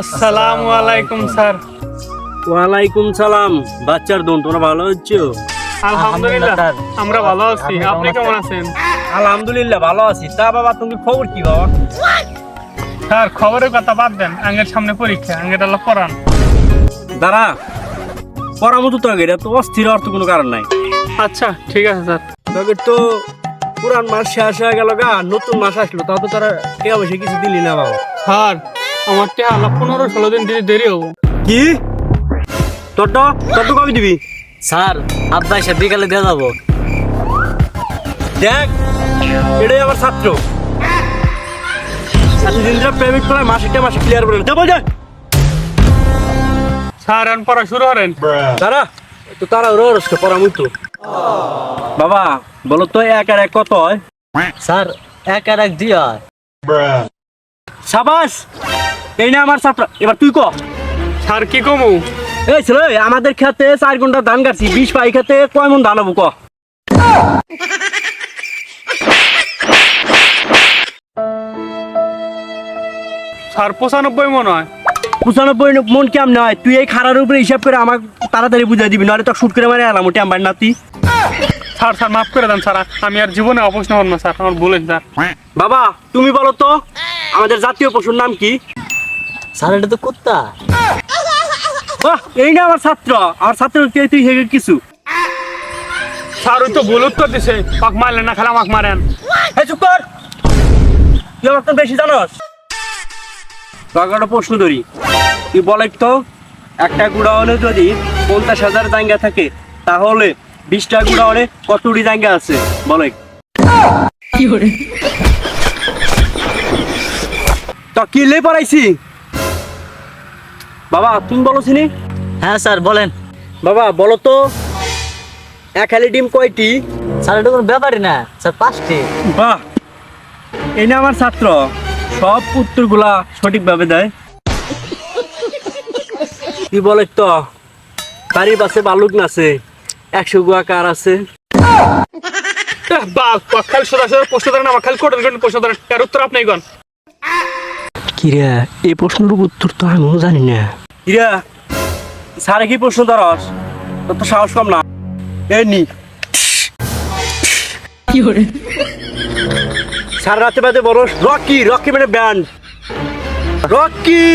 আসসালামু আলাইকুম স্যার। ওয়ালাইকুম সালাম। বাচ্চার দোন তোমরা ভালো হচ্ছো আলহামদুলিল্লাহ আমরা ভালো আছি। আপনি কেমন আছেন? আলহামদুলিল্লাহ ভালো আছি। তা বাবা তুমি খবর কি বাবা? স্যার খবরের কথা বাদ দেন। আঙ্গের সামনে পরীক্ষা আঙ্গের আল্লাহ পড়ান। দাঁড়া পরামতো তো এটা তো অস্থির অর্থ কোনো কারণ নাই। আচ্ছা ঠিক আছে স্যার। তবে তো পুরান মাস শেষ হয়ে গেল গা নতুন মাস আসলো তাও তো তারা কে অবশ্যই কিছু দিলি না বাবা। স্যার আমার টেহা পনেরো ষোলো দিন দিতে দেরি হব। কি? তোর তো তোর তো কবে দিবি? স্যার আব্বা এসে বিকালে দিয়ে যাব। দেখ এটাই আমার ছাত্র। এতদিন প্রেমিক করে মাসিকটা মাসে ক্লিয়ার করে দেবো যা। স্যার এখন পড়া শুরু করেন। তারা তো তারা ওরা রসকে পরামর্শ বাবা বলো তো এক আর এক কত হয়? স্যার এক আর এক দুই হয়। সাবাস! এই না আমার ছাত্র এবার তুই ক। স্যার কি কমু এই ছেলে আমাদের খেতে চার ঘণ্টা ধান কাটছি বিশ পাই খেতে কয় মন ধান হব ক? স্যার পঁচানব্বই মনে হয়। পঁচানব্বই মন কেমন হয়? তুই এই খারার উপরে হিসাব করে আমাকে তাড়াতাড়ি বুঝাই দিবি নাহলে তো শুট করে মারে এলাম ওটা আমার নাতি। স্যার স্যার মাফ করে দেন স্যার আমি আর জীবনে অপোষ হন না স্যার আমার বলেন স্যার। বাবা তুমি বলো তো আমাদের জাতীয় পশুর নাম কি? স্যার এটা তো কুত্তা। এই না আমার ছাত্র। আমার ছাত্র কে তুই হেগে কিছু? স্যার ওই তো ভুল উত্তর দিছে। পাক মারলেন না খেলা আমাকে মারেন। এই চুপ কর। তুই আমার তো বেশি জানোস। একটা প্রশ্ন ধরি তুই বলে তো একটা গুড়াওয়ানে যদি পঞ্চাশ হাজার জায়গা থাকে তাহলে বিশটা গুড়াওয়ানে কতটি জায়গা আছে? বলে তো কিনলে পড়াইছি বাবা তুমি বলো চিনি হ্যাঁ স্যার বলেন। বাবা বলো তো এক হালি ডিম কয়টি? স্যার এটা কোনো ব্যাপারই না। স্যার পাঁচটি। বাহ! এই না আমার ছাত্র। সব উত্তরগুলা সঠিকভাবে দেয়। কি বলে তো? বাড়ির পাশে বালুক নাচে একশো গুয়া কার আছে? বা খালি সোজা সোজা প্রশ্ন ধরেন আমার খালি কোটেন কোটেন প্রশ্ন ধরেন। এর উত্তর আপনি গন কিরে এই প্রশ্নের উত্তর তো আমিও জানি না। কিরা স্যারে কি প্রশ্ন ধরস তোর তো সাহস কম না। এ নি। স্যার রাতে বাদে বড় রকি রকি মানে ব্যান্ড। রকি!